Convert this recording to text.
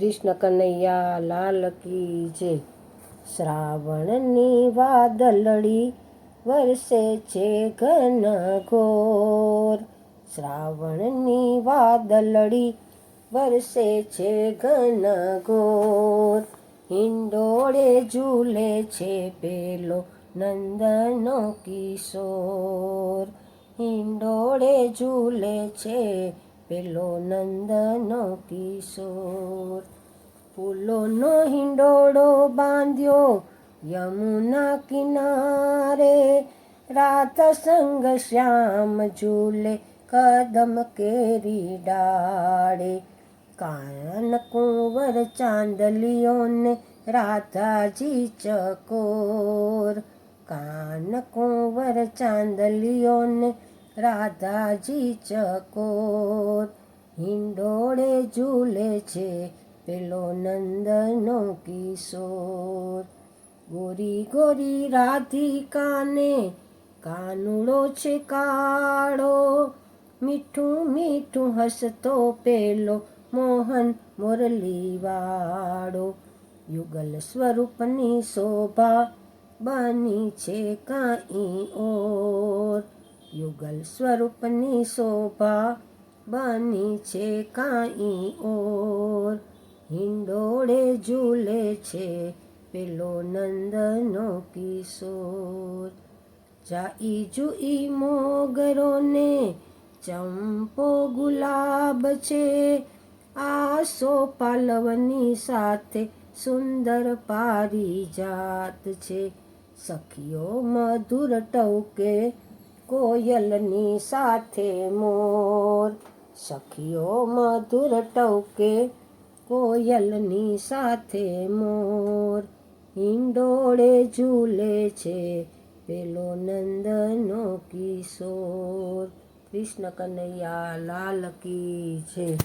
કૃષ્ણ કનૈયા લાલ કી જય. શ્રાવણની વાદળડી વરસે છે ઘન ઘોર. શ્રાવણની વાદળડી વરસે છે ઘન ઘોર. હિંડોળે ઝૂલે છે પેલો નંદનો કિશોર. હિંડોળે ઝૂલે છે પેલો નંદનો કિશોર. ફૂલોનો હિંડોળો બાંધ્યો યમુના કિનારે. રાત સંગ શ્યામ ઝૂલે કદમ કેરી ડાળે. કાન કુંવર ચાંદલિયોને રાધાજી ચકોર. કાન કુંવર ચાંદલિયોને રાધાજી ચકોર, હિંડોળે ઝૂલે છે પેલો નંદનો કિશોર. ગોરી ગોરી રાધિકાને કાનુડો છે કાળો, મીઠું મીઠું હસતો પેલો મોહન મુરલીવાળો. યુગલ સ્વરૂપની શોભા બની છે કાંઈ ઓર. યુગલ સ્વરૂપની શોભા બની છે કાંઈ ઓર. હિંડોળે ઝૂલે છે પેલો નંદનો કિશોર. જાઈ જુઈ મોગરોને ચંપો ગુલાબ છે. આસો પાલવની સાથે સુંદર પારી જાત છે. સખીઓ મધુર ટવકે કોયલની સાથે મોર. સખીઓ મધુર ટવકે કોયલની સાથે મોર. હિંડોળે ઝૂલે છે પેલો નંદનો કિશોર. કૃષ્ણ કનૈયા લાલ કી છે